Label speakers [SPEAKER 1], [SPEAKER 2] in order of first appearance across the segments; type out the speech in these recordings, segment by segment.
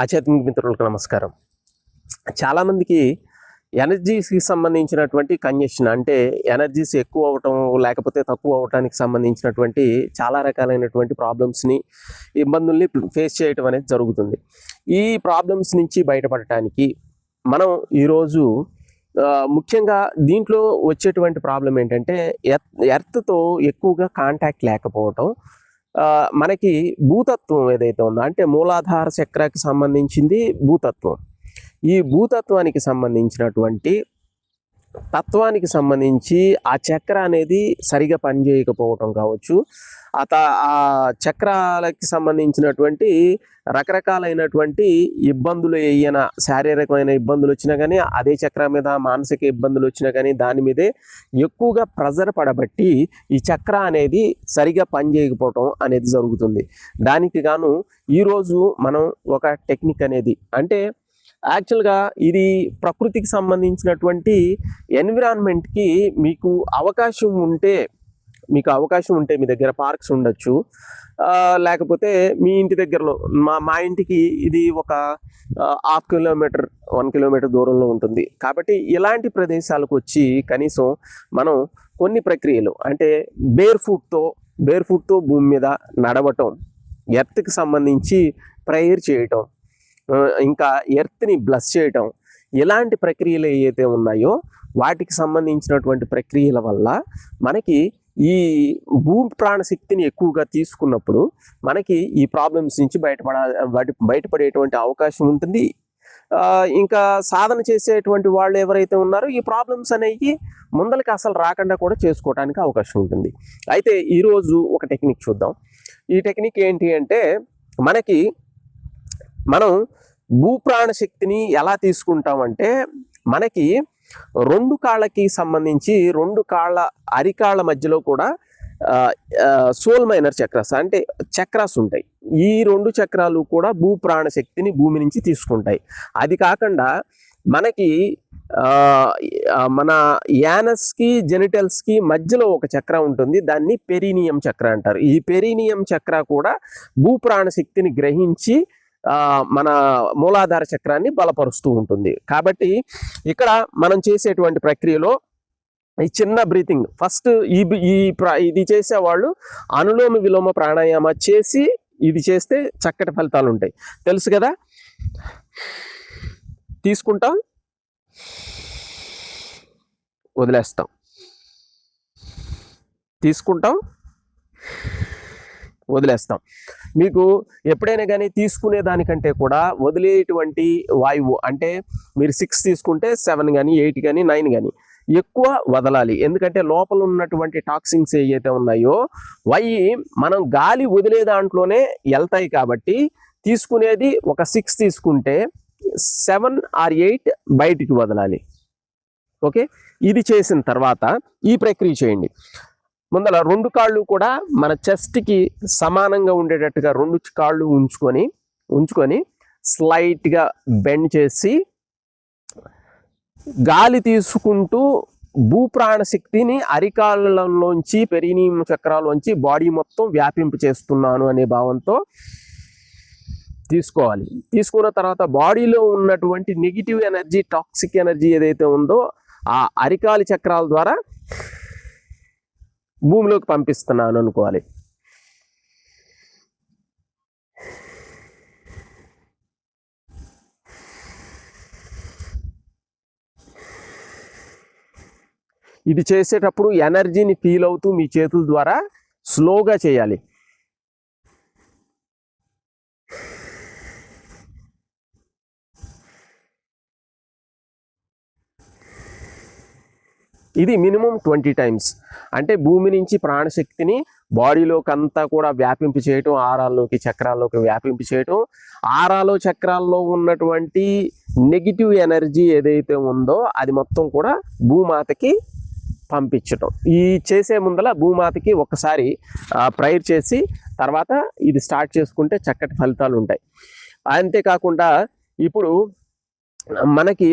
[SPEAKER 1] ఆధ్యాత్మిక మిత్రులకు నమస్కారం. చాలామందికి ఎనర్జీస్కి సంబంధించినటువంటి కంజెషన్ అంటే ఎనర్జీస్ ఎక్కువ అవటం లేకపోతే తక్కువ అవటానికి సంబంధించినటువంటి చాలా రకాలైనటువంటి ప్రాబ్లమ్స్ని ఇబ్బందుల్ని ఫేస్ చేయటం అనేది జరుగుతుంది. ఈ ప్రాబ్లమ్స్ నుంచి బయటపడటానికి మనం ఈరోజు ముఖ్యంగా దీంట్లో వచ్చేటువంటి ప్రాబ్లం ఏంటంటే ఎర్త్ ఎర్త్తో ఎక్కువగా కాంటాక్ట్ లేకపోవటం మనకి భూతత్వం ఏదైతే ఉందో అంటే మూలాధార చక్రకి సంబంధించింది భూతత్వం. ఈ భూతత్వానికి సంబంధించినటువంటి తత్వానికి సంబంధించి ఆ చక్ర అనేది సరిగా పనిచేయకపోవటం కావచ్చు. అత ఆ చక్రాలకి సంబంధించినటువంటి రకరకాలైనటువంటి ఇబ్బందులు ఏయైనా శారీరకమైన ఇబ్బందులు వచ్చినా కానీ అదే చక్ర మీద మానసిక ఇబ్బందులు వచ్చినా కానీ దాని మీదే ఎక్కువగా ప్రెజర్ పడబట్టి ఈ చక్ర అనేది సరిగా పనిచేయకపోవటం అనేది జరుగుతుంది. దానికి గాను ఈరోజు మనం ఒక టెక్నిక్ అనేది అంటే యాక్చువల్గా ఇది ప్రకృతికి సంబంధించినటువంటి ఎన్విరాన్మెంట్కి మీకు అవకాశం ఉంటే మీకు అవకాశం ఉంటే మీ దగ్గర పార్క్స్ ఉండొచ్చు. లేకపోతే మీ ఇంటి దగ్గరలో మా మా ఇంటికి ఇది ఒక హాఫ్ కిలోమీటర్ వన్ కిలోమీటర్ దూరంలో ఉంటుంది. కాబట్టి ఇలాంటి ప్రదేశాలకు వచ్చి కనీసం మనం కొన్ని ప్రక్రియలు అంటే బేర్ ఫుట్తో బేర్ ఫుట్తో భూమి మీద నడవటం ఎర్త్కి సంబంధించి ప్రేయర్ చేయటం ఇంకా ఎర్త్ని బ్లస్ చేయటం ఇలాంటి ప్రక్రియలు ఏవైతే ఉన్నాయో వాటికి సంబంధించినటువంటి ప్రక్రియల వల్ల మనకి ఈ భూ ప్రాణశక్తిని ఎక్కువగా తీసుకున్నప్పుడు మనకి ఈ ప్రాబ్లమ్స్ నుంచి బయటపడ బయటపడేటువంటి అవకాశం ఉంటుంది. ఇంకా సాధన చేసేటువంటి వాళ్ళు ఎవరైతే ఉన్నారో ఈ ప్రాబ్లమ్స్ అనేవి ముందలకి అసలు రాకుండా కూడా చేసుకోవడానికి అవకాశం ఉంటుంది. అయితే ఈరోజు ఒక టెక్నిక్ చూద్దాం. ఈ టెక్నిక్ ఏంటి అంటే మనకి మనం భూప్రాణ శక్తిని ఎలా తీసుకుంటామంటే మనకి రెండు కాళ్ళకి సంబంధించి రెండు కాళ్ళ అరికాళ్ళ మధ్యలో కూడా సోల్ మైనర్ చక్రాస్ అంటే చక్రాస్ ఉంటాయి. ఈ రెండు చక్రాలు కూడా భూప్రాణ శక్తిని భూమి నుంచి తీసుకుంటాయి. అది కాకుండా మనకి మన యానస్కి జెనిటల్స్కి మధ్యలో ఒక చక్ర ఉంటుంది. దాన్ని పెరీనియం చక్ర అంటారు. ఈ పెరీనియం చక్ర కూడా భూప్రాణ శక్తిని గ్రహించి మన మూలాధార చక్రాన్ని బలపరుస్తూ ఉంటుంది. కాబట్టి ఇక్కడ మనం చేసేటువంటి ప్రక్రియలో ఈ చిన్న బ్రీతింగ్ ఫస్ట్ ఈ ఈ ప్ర- ఇది చేసేవాళ్ళు అనులోమ విలోమ ప్రాణాయామ చేసి ఇది చేస్తే చక్కటి ఫలితాలు ఉంటాయి. తెలుసు కదా? తీసుకుంటాం. వదిలేస్తాం. తీసుకుంటాం. వదిలేస్తాం. మీకు ఎప్పుడైనా కానీ తీసుకునే దానికంటే కూడా వదిలేటువంటి వాయువు అంటే మీరు సిక్స్ తీసుకుంటే సెవెన్ కానీ ఎయిట్ కానీ నైన్ కానీ ఎక్కువ వదలాలి. ఎందుకంటే లోపల ఉన్నటువంటి టాక్సిన్స్ ఏవైతే ఉన్నాయో అవి మనం గాలి వదిలే దాంట్లోనే వెళ్తాయి కాబట్టి తీసుకునేది ఒక సిక్స్ తీసుకుంటే సెవెన్ ఆర్ ఎయిట్ బయటికి వదలాలి. ఓకే? ఇది చేసిన తర్వాత ఈ ప్రక్రియ చేయండి. ముందర రెండు కాళ్ళు కూడా మన చెస్ట్కి సమానంగా ఉండేటట్టుగా రెండు కాళ్ళు ఉంచుకొని ఉంచుకొని స్లైట్గా బెండ్ చేసి గాలి తీసుకుంటూ భూప్రాణ శక్తిని అరికాళ్ళలోంచి పెరినీయం చక్రాల్లోంచి బాడీ మొత్తం వ్యాపింప చేస్తున్నాను అనే భావంతో తీసుకోవాలి. తీసుకున్న తర్వాత బాడీలో ఉన్నటువంటి నెగిటివ్ ఎనర్జీ టాక్సిక్ ఎనర్జీ ఏదైతే ఉందో ఆ అరికాలి చక్రాల ద్వారా భూమిలోకి పంపిస్తున్నాను అనుకోవాలి. ఇది చేసేటప్పుడు ఎనర్జీని ఫీల్ అవుతూ మీ చేతుల ద్వారా స్లోగా చేయాలి. ఇది మినిమం ట్వంటీ టైమ్స్. అంటే భూమి నుంచి ప్రాణశక్తిని బాడీలోకి అంతా కూడా వ్యాపింపి చేయటం ఆరాల్లోకి చక్రాల్లోకి వ్యాపింపి చేయటం ఆరాలో చక్రాల్లో ఉన్నటువంటి నెగిటివ్ ఎనర్జీ ఏదైతే ఉందో అది మొత్తం కూడా భూమాతకి పంపించటం. ఈ చేసే ముందల భూమాతకి ఒకసారి ప్రైర్ చేసి తర్వాత ఇది స్టార్ట్ చేసుకుంటే చక్కటి ఫలితాలు ఉంటాయి అంతేకాకుండా ఇప్పుడు మనకి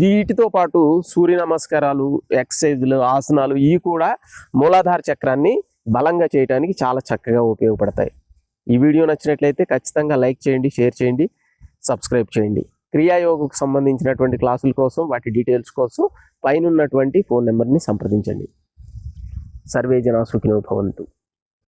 [SPEAKER 1] వీటితో పాటు సూర్య నమస్కారాలు ఎక్సర్సైజులు ఆసనాలు ఇవి కూడా మూలాధార చక్రాన్ని బలంగా చేయడానికి చాలా చక్కగా ఉపయోగపడతాయి. ఈ వీడియో నచ్చినట్లయితే ఖచ్చితంగా లైక్ చేయండి షేర్ చేయండి సబ్స్క్రైబ్ చేయండి. క్రియాయోగకు సంబంధించినటువంటి క్లాసుల కోసం వాటి డీటెయిల్స్ కోసం పైన ఉన్నటువంటి ఫోన్ నెంబర్ని సంప్రదించండి. సర్వే జనా సుఖినో భవంతు.